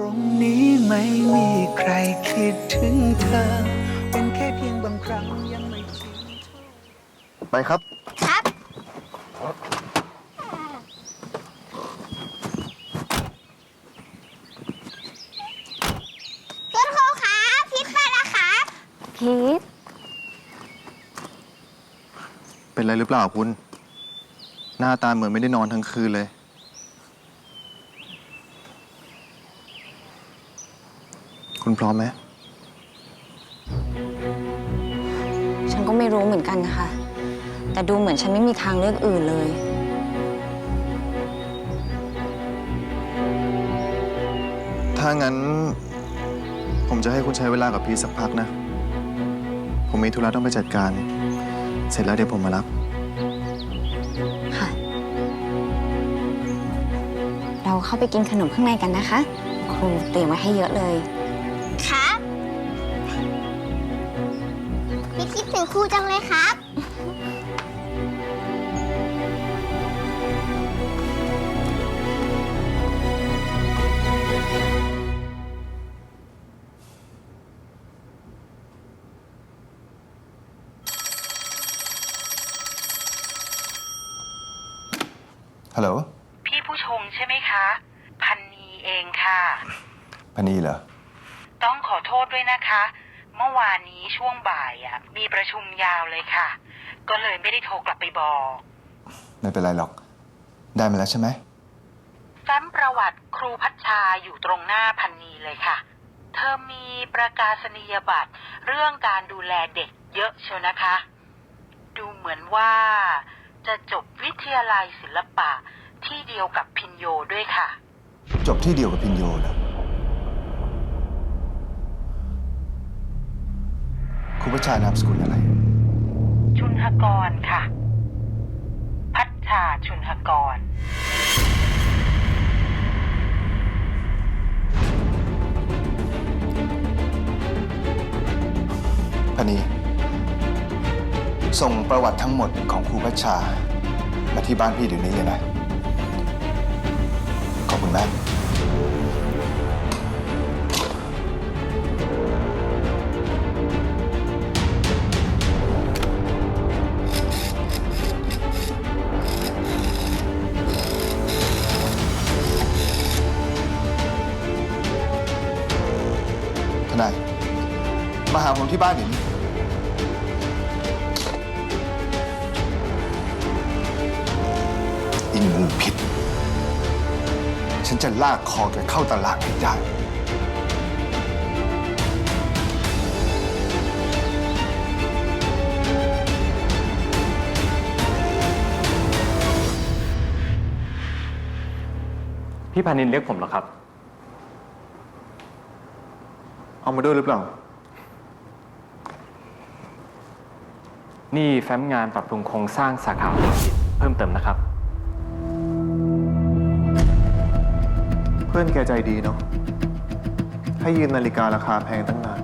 ตรงนี้ไม่มีใครคิดถึงเธอ เป็นแค่เพียงบางครั้งยังไม่ชินไปครับ ครับ คุณครูครับพิษไปแล้วครับพีทเป็นไรหรือเปล่าคุณ หน้าตาเหมือนไม่ได้นอนทั้งคืนเลย คุณพร้อมไหม ฉันก็ไม่รู้เหมือนกันนะคะแต่ดูเหมือนฉันไม่มีทางเลือกอื่นเลย ถ้างั้น ผมจะให้คุณใช้เวลากับพีชสักพักนะ ผมมีธุระต้องไปจัดการ เสร็จแล้วเดี๋ยวผมมารับ ค่ะ เราเข้าไปกินขนมข้างในกันนะคะ ครูเตรียมไว้ให้เยอะเลย รูจังเลยครับ ฮัลโหลพี่ผู้ชงใช่ไหมคะ พันนีเองค่ะพนีเหรอ ต้องขอโทษด้วยนะคะเมื่อวานนี้ ช่วงบ่ายอะมีประชุมยาวเลยค่ะ ก็เลยไม่ได้โทรกลับไปบอก ไม่เป็นไรหรอก ได้มาแล้วใช่ไหมแฟ้มประวัติครูพัชชาอยู่ตรงหน้าพันนีเลยค่ะ เธอมีประกาศนียบัตร เรื่องการดูแลเด็กเยอะเชียวนะคะ ดูเหมือนว่าจะจบวิทยาลัยศิลปะที่เดียวกับพินโยด้วยค่ะ จบที่เดียวกับพินโย เหรอครูประชานามสกุลอะไร ชุนหกรค่ะ พัชชาชุนหกร พนี ส่งประวัติทั้งหมดของครูพัชชา มาที่บ้านพี่เดี๋ยวนี้เลยนะ ขอบคุณมาก นาย มาหาผมที่บ้านเดี๋ยวนี้ อินงูพิษ ฉันจะลากคอแกเข้าตลาดให้ได้ พี่พานินเรียกผมเหรอครับ เอามาด้วยหรือเปล่า นี่แฟ้มงานปรับปรุงโครงสร้างสาขาธุรกิจเพิ่มเติมนะครับ เพื่อนแกใจดีเนาะให้ยืมนาฬิการาคาแพงตั้งนาน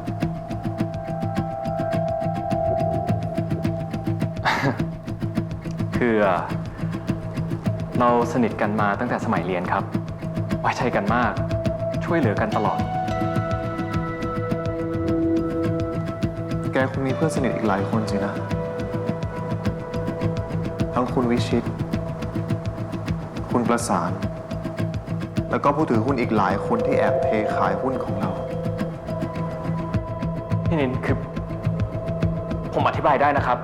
คือเราสนิทกันมาตั้งแต่สมัยเรียนครับไว้ใจกันมาก ช่วยเหลือกันตลอด แกคงมีเพื่อนสนิทอีกหลายคนสินะ ทั้งคุณวิชิต คุณประสาน แล้วก็ผู้ถือหุ้นอีกหลายคนที่แอบเทขายหุ้นของเรา พี่นินคือ ผมอธิบายได้นะครับ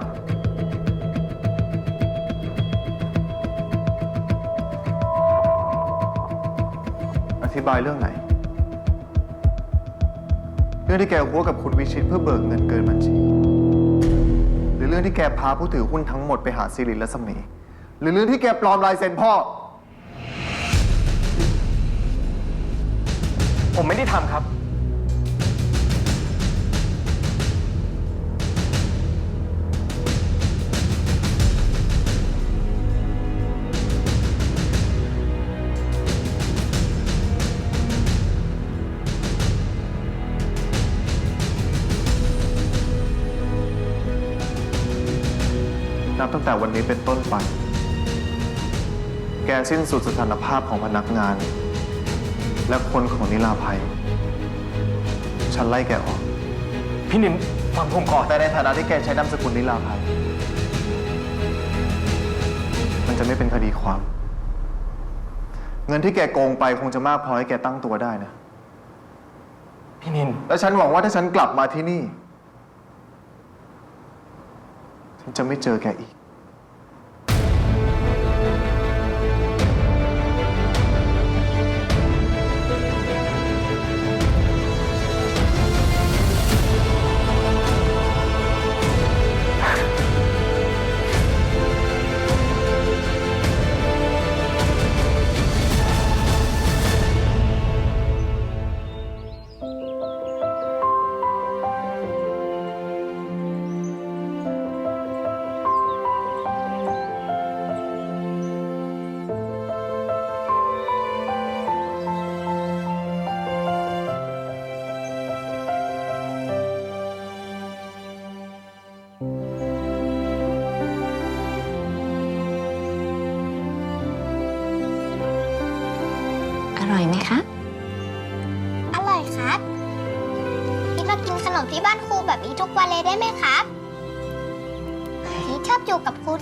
อธิบายเรื่องไหน รื่องที่แกหัวกับคุณวิชิตเพื่อเบิกเงินเกินบัญชี หรือเรื่องที่แกพาผู้ถือหุ้นทั้งหมดไปหาสิริและสมี หรือเรื่องที่แกปลอมลายเซ็นพ่อ ผมไม่ได้ทำครับ ตั้งแต่วันนี้เป็นต้นไป แกสิ้นสุดสถานภาพของพนักงานแและคนของนิลาภัย ฉันไล่แกออก พี่นินฟังผมก่อนแต่ในฐานะที่แกใช้นามสกุลนิลาภัย มันจะไม่เป็นคดีความ เงินที่แกโกงไปคงจะมากพอให้แกตั้งตัวได้นะ พี่นิน และฉันหวังว่าถ้าฉันกลับมาที่นี่ ฉันจะไม่เจอแกอีก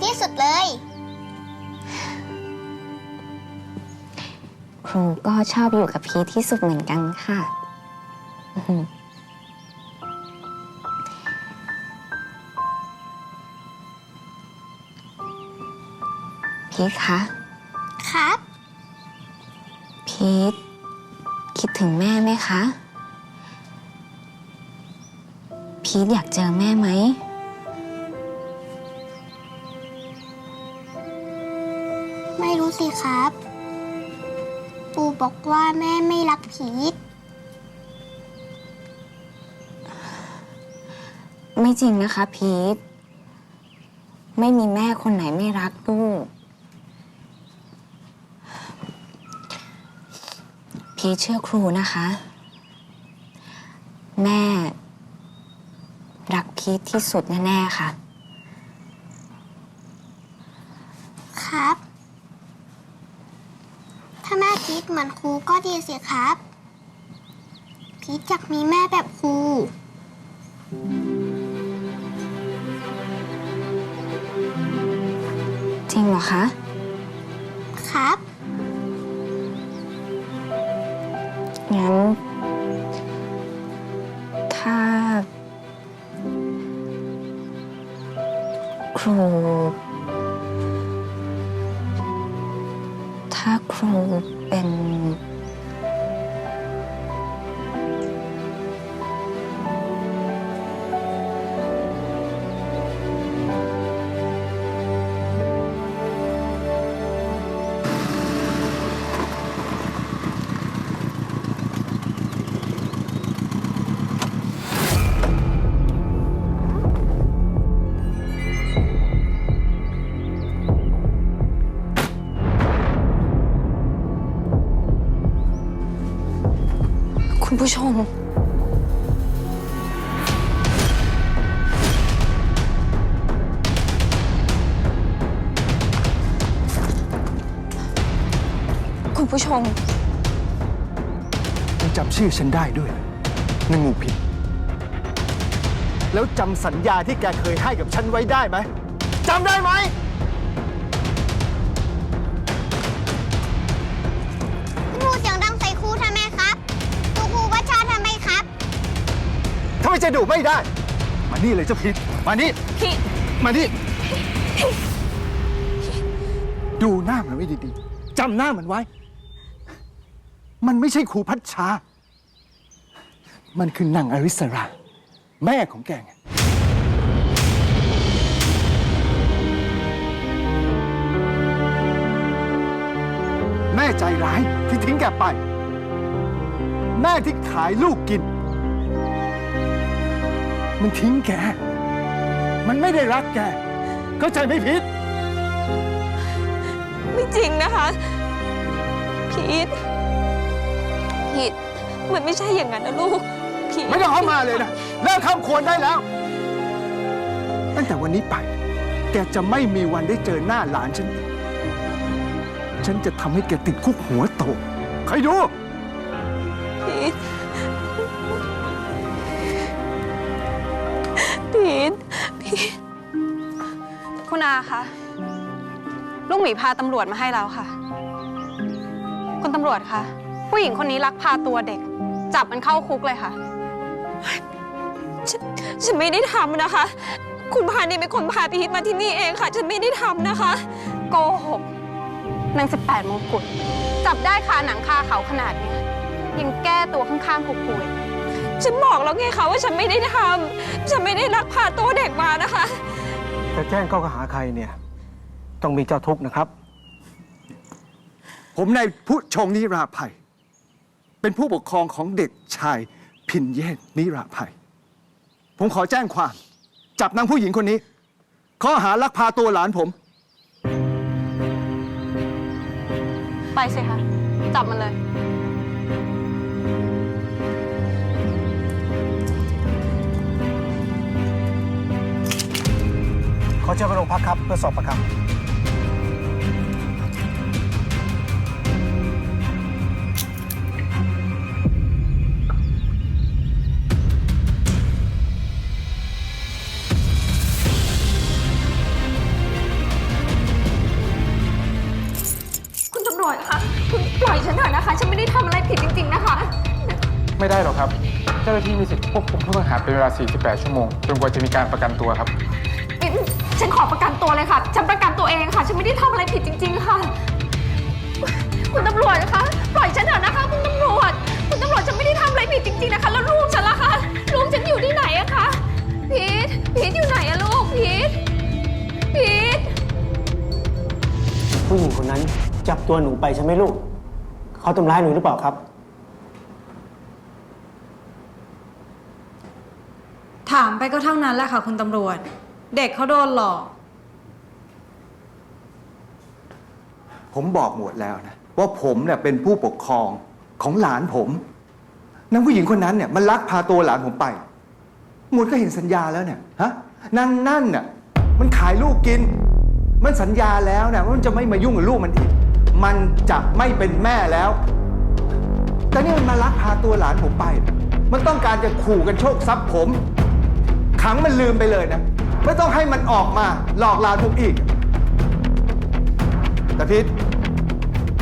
ที่สุดเลย ครูก็ชอบอยู่กับพีทที่สุดเหมือนกันค่ะอื้อหือพีทคะครับ พีทคิดถึงแม่ไหมคะ พีทอยากเจอแม่ไหม ครับ ปู่บอกว่าแม่ไม่รักพีทไม่จริงนะคะพีทไม่มีแม่คนไหนไม่รักลูก พีทเชื่อครูนะคะ แม่ รักพีทที่สุดแน่ ๆ ค่ะ ครับ ถ้าแม่พีทเหมือนครูก็ดีสิครับพีทอยากมีแม่แบบครูจริงเหรอคะ ครับ งั้น ถ้า ครู เป็น ผู้ชม คุณผู้ชม ยังจำชื่อฉันได้ด้วยนางงูพิษแล้วจำสัญญาที่แกเคยให้กับฉันไว้ได้ไหมจำได้ไหม จะดุไม่ได้ มานี่เลยเจ้าพิษมานี่ พี่ มานี่ ดูหน้ามันไว้ดีๆจำหน้ามันไว้ มันไม่ใช่ครูพัชชา มันคือนางอริสรา แม่ของแกไงแม่ใจร้ายที่ทิ้งแกไป แม่ที่ขายลูกกิน มันทิ้งแก มันไม่ได้รักแก เข้าใจไหมพิษไม่จริงนะคะ พีทพีทมันไม่ใช่อย่างนั้นนะลูก พีทไม่ต้องเข้ามาเลยนะเลิกคำควรได้แล้ว ตั้งแต่วันนี้ไป แกจะไม่มีวันได้เจอหน้าหลานฉันอีกฉันจะทำให้แกติดคุกหัวโตใครดู กหมีพาตำรวจมาให้แล้วค่ะ คุณตำรวจคะผู้หญิงคนนี้ลักพาตัวเด็ก จับมันเข้าคุกเลยค่ะฉันฉันไม่ได้ทำนะคะ คุณพานี่เป็นคนพาพีทมาที่นี่เองค่ะ ฉันไม่ได้ทำนะคะ โกหกนางสิบแปดมงกุฎจับได้คาหนังคาเขาขนาดเนี้ยยังแก้ตัวข้างๆผูกๆฉันบอกแล้วไงคะว่าฉันไม่ได้ทำฉันไม่ได้ลักพาตัวเด็กมานะคะ จะแจ้งข้อกล่าวหาใครเนี่ย ต้องมีเจ้าทุกข์นะครับ ผมนายผู้ชงนิราภัย เป็นผู้ปกครองของเด็กชายพินเยศนิราภัย ผมขอแจ้งความ จับนางผู้หญิงคนนี้ ข้อหาลักพาตัวหลานผม ไปสิคะ จับมันเลย ขอเชิญไปโรงพักครับ เพื่อสอบประคำ ไม่ได้หรอกครับ เจ้าหน้าที่มีสิทธิ์ควบคุมผู้ต้องหาเป็นเวลา 48 ชั่วโมง จนกว่าจะมีการประกันตัวครับฉันขอประกันตัวเลยค่ะ ฉันประกันตัวเองค่ะ ฉันไม่ได้ทำอะไรผิดจริง ๆ ค่ะ คุณตำรวจนะคะ ปล่อยฉันเถอะนะคะคุณตำรวจ คุณตำรวจฉันไม่ได้ทำอะไรผิดจริง ๆ นะคะ แล้วลูกฉันล่ะคะ ลูกฉันอยู่ที่ไหนอะคะ พีท พีทอยู่ไหนอะลูก พีท พีท ผู้หญิงคนนั้นจับตัวหนูไปใช่ไหมลูก เขาทำร้ายหนูหรือเปล่าครับ ถามไปก็เท่านั้นแหละค่ะคุณตำรวจ เด็กเขาโดนหลอก ผมบอกหมดแล้วนะ ว่าผมเนี่ยเป็นผู้ปกครองของหลานผมนางผู้หญิงคนนั้นเนี่ยมันลักพาตัวหลานผมไป หมดก็เห็นสัญญาแล้วเนี่ยฮะนางนั่นน่ะมันขายลูกกิน มันสัญญาแล้วนะว่ามันจะไม่มายุ่งกับลูกมันอีก มันจะไม่เป็นแม่แล้ว แต่นี่มันมาลักพาตัวหลานผมไป มันต้องการจะขู่กันโชคทรัพย์ผม ขังมันลืมไปเลยนะ ไม่ต้องให้มันออกมาหลอกหลานผมอีก แต่พิษ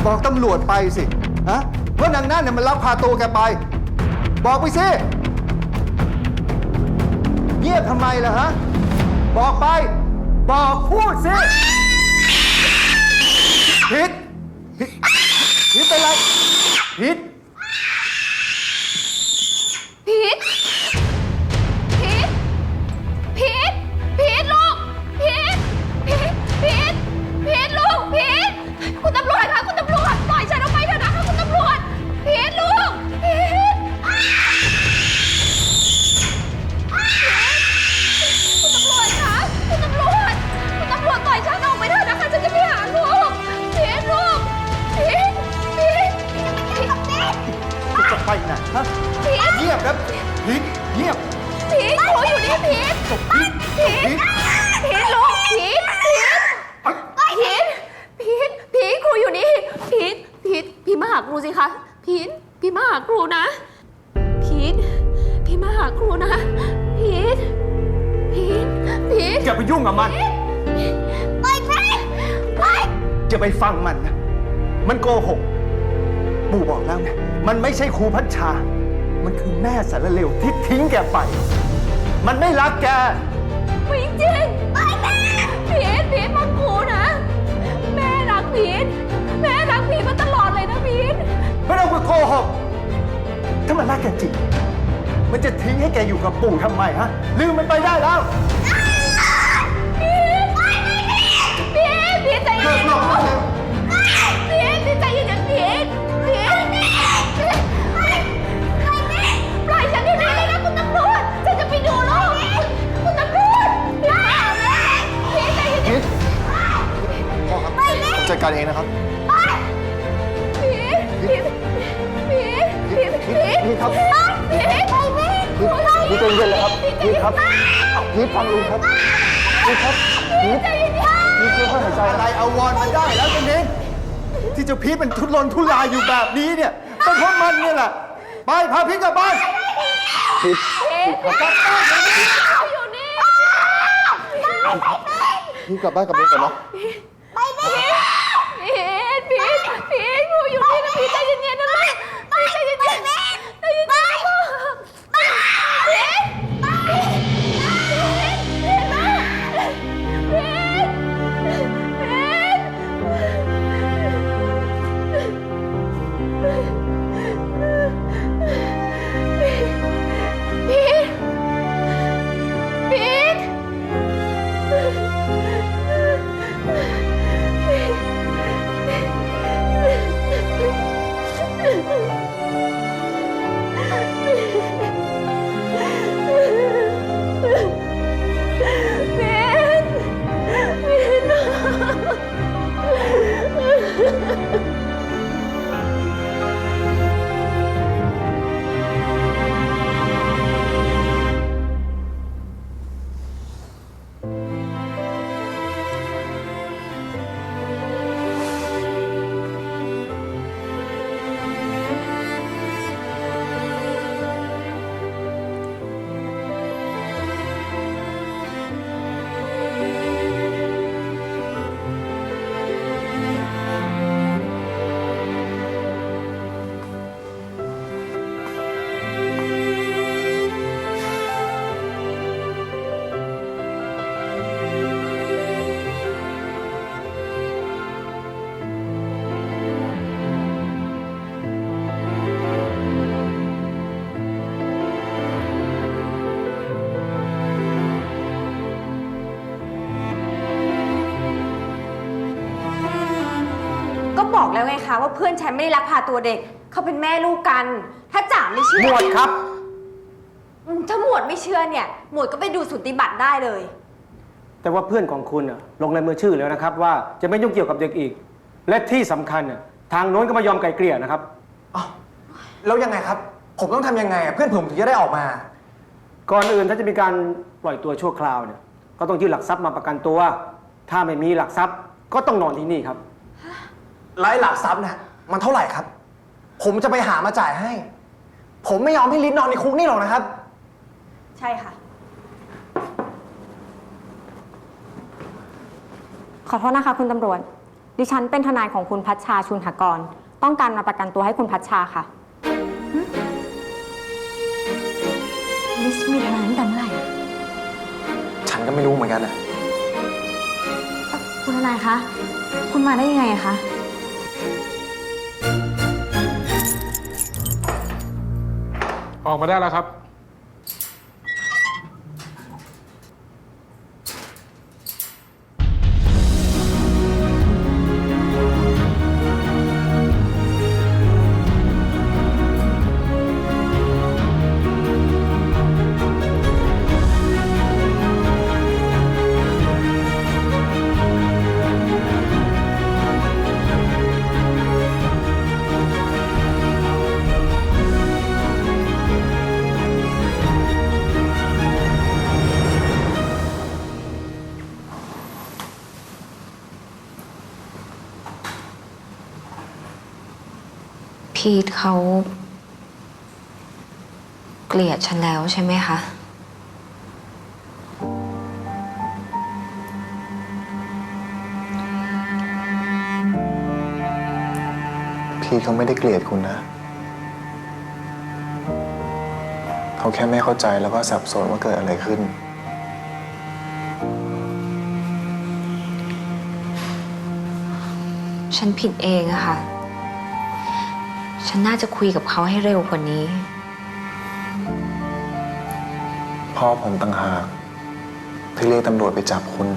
บอกตำรวจไปสิฮะว่านางนั่นเนี่ยมันลักพาตัวแกไป บอกไปสิเงียบทำไมล่ะฮะ บอกไป บอกพูดสิพิษพิษพิษเป็นไรพิษ ฟังมันนะ มันโกหก ปู่บอกแล้วไง มันไม่ใช่ครูพัชชา มันคือแม่สารเลวที่ทิ้งแกไป มันไม่รักแกไม่จริงปล่อยแม่พีทพีทฟังครูนะ แม่รักพีทแม่รักพีทมาตลอดเลยนะพีทไม่ต้องไปโกหก ถ้ามันรักแกจริง มันจะทิ้งให้แกอยู่กับปู่ทำไมฮะ ลืมมันไปได้แล้วพีทพีทพีทใจเย็นๆ การเองนะครับๆพีทพีทพีทพีทพีทพี่ครับพีทไปแม่พี่ใจเย็นเลยครับพี่ครับพี่ฟังลุงครับพี่ครับพี่ใจเย็นๆพี่ค่อยๆหายใจอะไรเอาวอนมันได้แล้วตรงนี้ที่เจะพีทมันทุรนทุรายอยู่แบบนี้เนี่ยเป็นเพราะมันเนี่ยแหละไปพาพีทกลับบ้านพีทกลับบ้านอยู่นี่พีทกลับบ้านกับลุงก่อนเนาะไปเพช 你赶紧念的 แล้วไงคะว่าเพื่อนฉันไม่ได้ลักพาตัวเด็ก เขาเป็นแม่ลูกกัน ถ้าจ๋าไม่เชื่อหมวดครับ อืมถ้าหมวดไม่เชื่อเนี่ย หมวดก็ไปดูสุติบัตรได้เลย แต่ว่าเพื่อนของคุณน่ะลงลายมือชื่อแล้วนะครับ ว่าจะไม่ยุ่งเกี่ยวกับเด็กอีก และที่สำคัญน่ะทางโน้นก็ไม่ยอมไกลเกลี่ยนะครับแล้วยังไงครับ ผมต้องทำยังไงอะเพื่อนผมถึงจะได้ออกมา ก่อนอื่นถ้าจะมีการปล่อยตัวชั่วคราวเนี่ยก็ต้องยื่นหลักทรัพย์มาประกันตัว ถ้าไม่มีหลักทรัพย์ก็ต้องนอนที่นี่ครับ ไร้หลักทรัพย์นะมันเท่าไหร่ครับ ผมจะไปหามาจ่ายให้ ผมไม่ยอมให้ลิ้นนอนในคุกนี่หรอกนะครับ ใช่ค่ะ ขอโทษนะคะคุณตำรวจ ดิฉันเป็นทนายของคุณพัชชาชุนหกร ต้องการมาประกันตัวให้คุณพัชชาค่ะ ลิสมีทนายตั้งแต่เมื่อไหร่ฉันก็ไม่รู้เหมือนกันอะคุณทนายคะ คุณมาได้ยังไงอะคะ ออกมาได้แล้วครับ พีทเขา เกลียดฉันแล้วใช่ไหมคะ พี่เขาไม่ได้เกลียดคุณนะ เขาแค่ไม่เข้าใจแล้วก็สับสนว่าเกิดอะไรขึ้น ฉันผิดเองอะค่ะ ฉันน่าจะคุยกับเขาให้เร็วกว่านี้ พ่อผมต่างหากที่เรียกตำรวจไปจับคุณ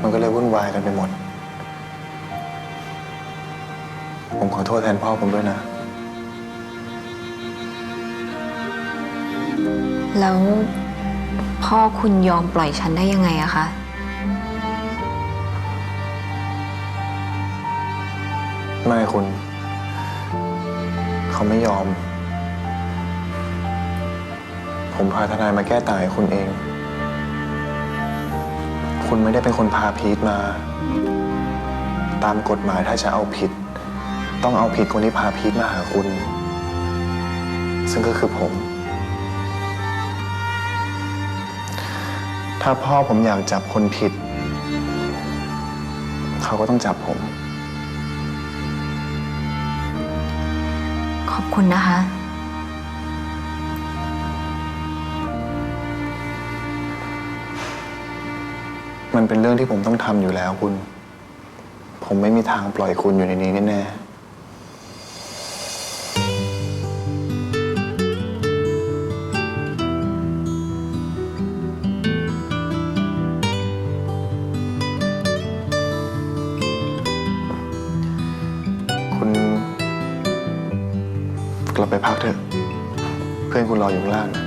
มันก็เลยวุ่นวายกันไปหมด ผมขอโทษแทนพ่อผมด้วยนะ แล้วพ่อคุณยอมปล่อยฉันได้ยังไงอะคะ ไม่คุณ เขาไม่ยอม ผมพาทนายมาแก้ต่างให้คุณเอง คุณไม่ได้เป็นคนพาพีทมา ตามกฎหมายถ้าจะเอาผิด ต้องเอาผิดคนที่พาพีทมาหาคุณ ซึ่งก็คือผม ถ้าพ่อผมอยากจับคนผิด เขาก็ต้องจับผม คุณนะคะ มันเป็นเรื่องที่ผมต้องทำอยู่แล้วคุณ ผมไม่มีทางปล่อยคุณอยู่ในนี้แน่ๆ อออยู่ข้างล่างนะ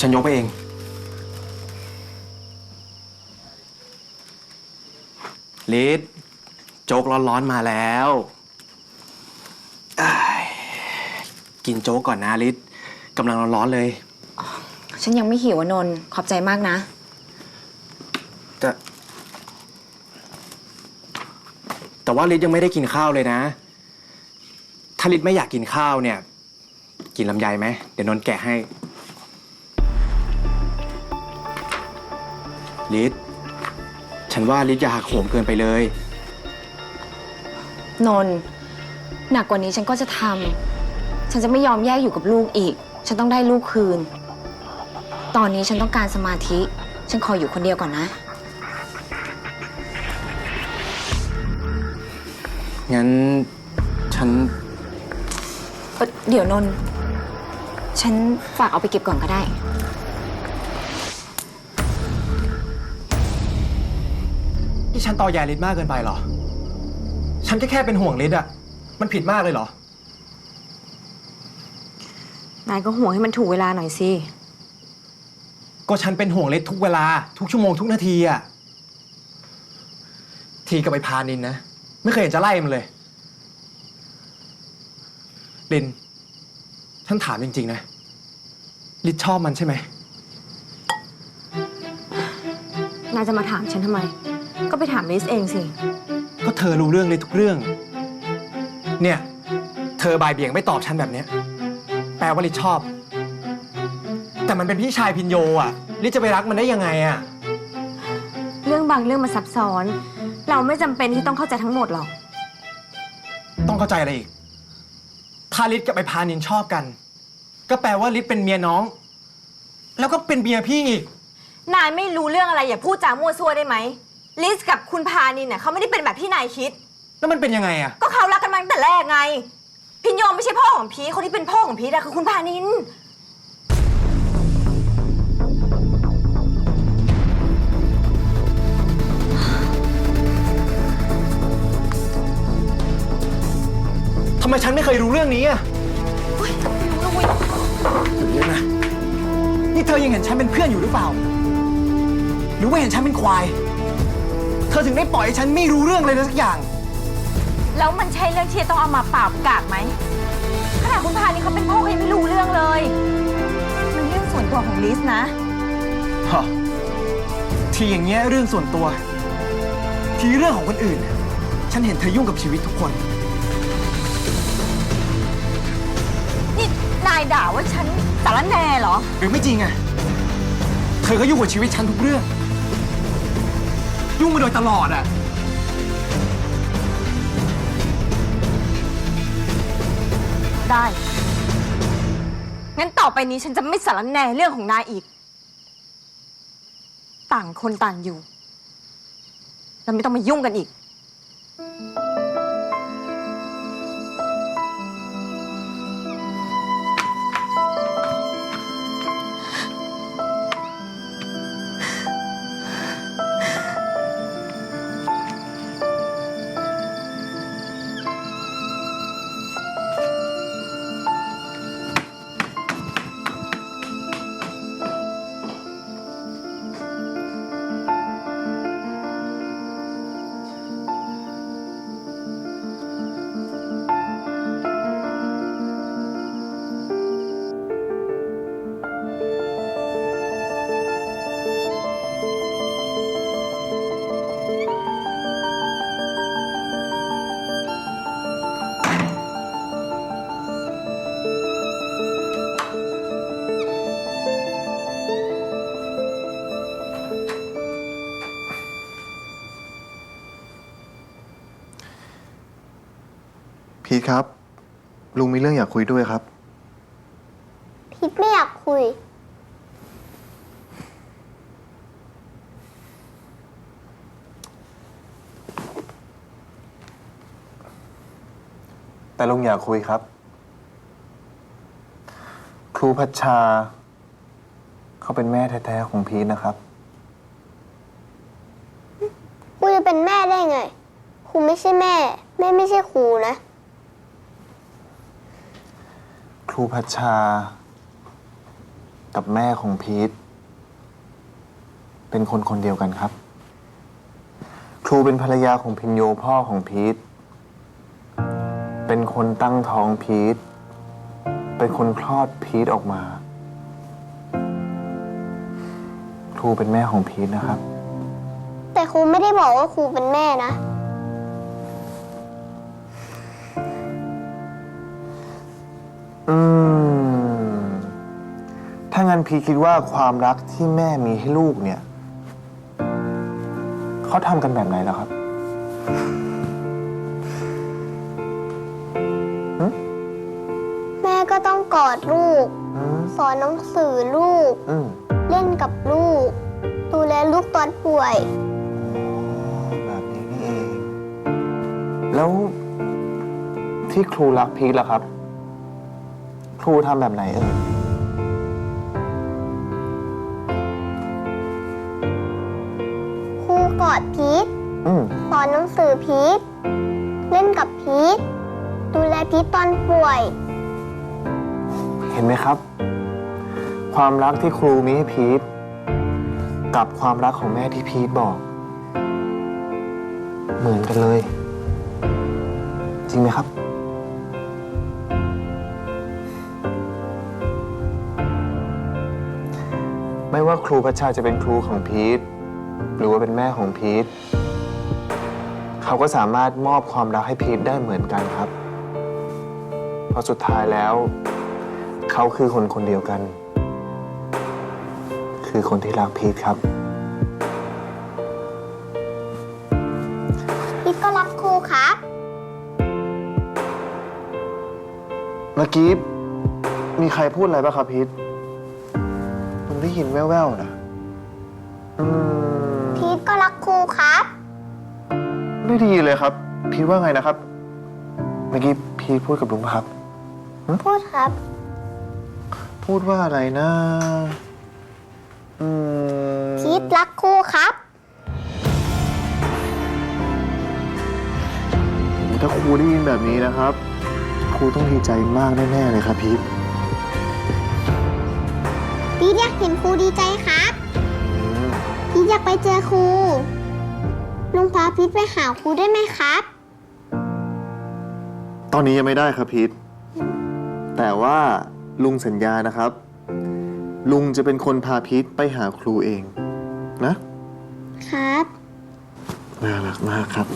ยวฉันยกไปเอง ลิศโจ๊กร้อนๆมาแล้วอ้ายกินโจ๊กก่อนนะลิศกำลังร้อนๆเลย ฉันยังไม่หิวอะนนท์ขอบใจมากนะจะแต่ว่าลิศยังไม่ได้กินข้าวเลยนะ ถ้าลิศไม่อยากกินข้าวเนี่ย กินลำไยไหม เดี๋ยวนนท์แกะให้ ลิศฉันว่าลิศอย่าหักโหมเกินไปเลย นนท์หนักกว่านี้ฉันก็จะทำฉันจะไม่ยอมแยกอยู่กับลูกอีก ฉันต้องได้ลูกคืน ตอนนี้ฉันต้องการสมาธิ ฉันขออยู่คนเดียวก่อนนะ งั้นฉันเอ่อเดี๋ยวนนท์ฉันฝากเอาไปเก็บก่อนก็ได้ ฉันตอแยลิศมากเกินไปเหรอ ฉันแค่แค่เป็นห่วงลิศอะมันผิดมากเลยเหรอ นายก็ห่วงให้มันถูกเวลาหน่อยสิ ก็ฉันเป็นห่วงลิศทุกเวลา ทุกชั่วโมงทุกนาทีอะทีกับไอ้พานินนะ ไม่เคยเห็นจะไล่มันเลยลิน ฉันถามจริง ๆ นะ ลิศชอบมันใช่ไหม นายจะมาถามฉันทำไม ก็ไปถามลิสเองสิ ก็เธอรู้เรื่องเลยทุกเรื่อง เนี่ย เธอบ่ายเบี่ยงไม่ตอบฉันแบบเนี้ยแปลว่าลิศชอบ แต่มันเป็นพี่ชายพินโยอะลิศจะไปรักมันได้ยังไงอะ เรื่องบางเรื่องมันซับซ้อน เราไม่จำเป็นที่ต้องเข้าใจทั้งหมดหรอก ต้องเข้าใจอะไรอีก ถ้าลิศกับไอ้พานินชอบกัน ก็แปลว่าลิศเป็นเมียน้อง แล้วก็เป็นเมียพี่อีก นายไม่รู้เรื่องอะไรอย่าพูดจามั่วซั่วได้ไหม ลิสกับคุณพานินเน่ะเขาไม่ได้เป็นแบบที่นายคิด แล้วมันเป็นยังไงอะก็เขารักกันมาตั้งแต่แรกไง พินโยมไม่ใช่พ่อของพีทคนที่เป็นพ่อของพีทอะคือคุณพานิน ทำไมฉันไม่เคยรู้เรื่องนี้อะเดี๋ยวนะ นี่เธอยังเห็นฉันเป็นเพื่อนอยู่หรือเปล่า หรือว่าเห็นฉันเป็นควาย เธอถึงได้ปล่อยให้ฉันไม่รู้เรื่องเลยนะสักอย่าง แล้วมันใช่เรื่องที่จะต้องเอามาปราบกาดไหมขนาดคุณพานินเขาเป็นพ่อเขายังไม่รู้เรื่องเลย มันเรื่องส่วนตัวของลิสนะ ฮะ ทีอย่างเงี้ยเรื่องส่วนตัว ทีเรื่องของคนอื่น ฉันเห็นเธอยุ่งกับชีวิตทุกคน นี่นายด่าว่าฉันสารแหน่เหรอ หรือไม่จริงอะเธอก็ยุ่งกับชีวิตฉันทุกเรื่อง ยุ่งมาโดยตลอดอะได้ งั้นต่อไปนี้ฉันจะไม่สารแหน่เรื่องของนายอีก ต่างคนต่างอยู่ เราไม่ต้องมายุ่งกันอีก พีทครับ ลุงมีเรื่องอยากคุยด้วยครับ พีทไม่อยากคุย แต่ลุงอยากคุยครับ ครูพัชชา เขาเป็นแม่แท้ๆของพีทนะครับครูจะเป็นแม่ได้ไง ครูไม่ใช่แม่ แม่ไม่ใช่ครูนะ ค รูพัชชา กับแม่ของพีทเป็นคนคนเดียวกันครับ ครูเป็นภรรยาของพินโยพ่อของพีทเป็นคนตั้งท้องพีทเป็นคนคลอดพีทออกมา ครูเป็นแม่ของพีทนะครับ แต่ครูไม่ได้บอกว่าครูเป็นแม่นะ พีทคิดว่าความรักที่แม่มีให้ลูกเนี่ย เขาทำกันแบบไหนแล้วครับแม่ก็ต้องกอดลูก อืมสอนหนังสือลูก อืมเล่นกับลูก ดูแลลูกตอนป่วย แบบนี้นี่เอง แล้วที่ครูรักพีทล่ะครับ ครูทำแบบไหนเอ่ย อดพีทอืมสอนหนังสือพีทเล่นกับพีทดูแลพีทตอนป่วย เห็นไหมครับ ความรักที่ครูมีให้พีทกับความรักของแม่ที่พีทบอก เหมือนกันเลย จริงไหมครับ ไม่ว่าครูพัชชาจะเป็นครูของพีท หรือว่าเป็นแม่ของพีทเขาก็สามารถมอบความรักให้พีทได้เหมือนกันครับ เพราะสุดท้ายแล้ว เขาคือคนคนเดียวกัน คือคนที่รักพีทครับ พีทก็รักครูครับเมื่อกี้มีใครพูดอะไรป่ะครับพีทผมได้ยินแว่วๆนะอืม ไม่ดีเลยครับ พีทว่าไงนะครับ เมื่อกี้พีทพูดกับลุงป่ะครับ พูดครับ พูดว่าอะไรนะอืมพีทรักครูครับ ถ้าครูได้ยินแบบนี้นะครับ ครูต้องดีใจมากแน่ๆเลยครับพีทพีทอยากเห็นครูดีใจครับพีทอยากไปเจอครู ลุงพาพีทไปหาครูได้ไหมครับ ตอนนี้ยังไม่ได้ครับพีทแต่ว่าลุงสัญญานะครับ ลุงจะเป็นคนพาพีทไปหาครูเอง นะครับ น่ารักมากครับ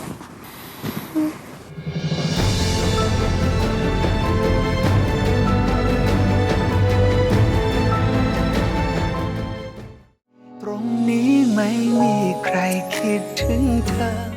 อืม 你疼她。